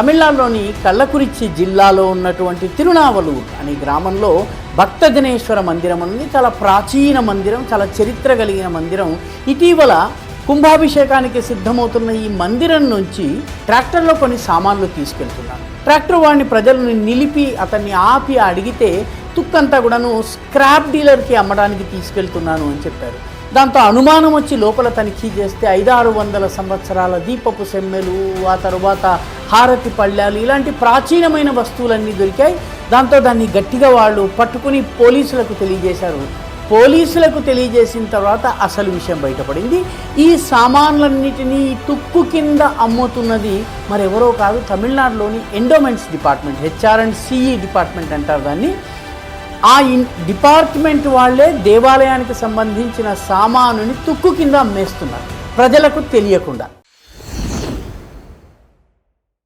తమిళనాడులోని కళ్ళకురిచి జిల్లాలో ఉన్నటువంటి తిరునావలూర్ అనే గ్రామంలో భక్తజనేశ్వర మందిరం ఉంది చాలా ప్రాచీన మందిరం చాలా చరిత్ర కలిగిన మందిరం. ఇటీవల కుంభాభిషేకానికి సిద్ధమవుతున్న ఈ మందిరం నుంచి ట్రాక్టర్లో కొన్ని సామాన్లు తీసుకెళ్తున్నారు. ట్రాక్టర్ వాడిని ప్రజలను నిలిపి అతన్ని ఆపి అడిగితే తుక్కంతా కూడాను స్క్రాప్ డీలర్కి అమ్మడానికి తీసుకెళ్తున్నాను అని చెప్పారు. దాంతో అనుమానం వచ్చి లోపల తనిఖీ చేస్తే ఐదారు వందల సంవత్సరాల దీపపు సెమ్మెలు ఆ తరువాత హారతి పళ్ళాలు ఇలాంటి ప్రాచీనమైన వస్తువులన్నీ దొరికాయి. దాంతో దాన్ని గట్టిగా వాళ్ళు పట్టుకుని పోలీసులకు తెలియజేశారు. పోలీసులకు తెలియజేసిన తర్వాత అసలు విషయం బయటపడింది. ఈ సామాన్లన్నిటినీ తుక్కు కింద అమ్ముతున్నది మరెవరో కాదు తమిళనాడులోని endowments department HR and CE department అంటారు దాన్ని. ఆ ఇన్ డిపార్ట్మెంట్ వాళ్ళే దేవాలయానికి సంబంధించిన సామానుని తుక్కు కింద అమ్మేస్తున్నారు. ప్రజలకు తెలియకుండా.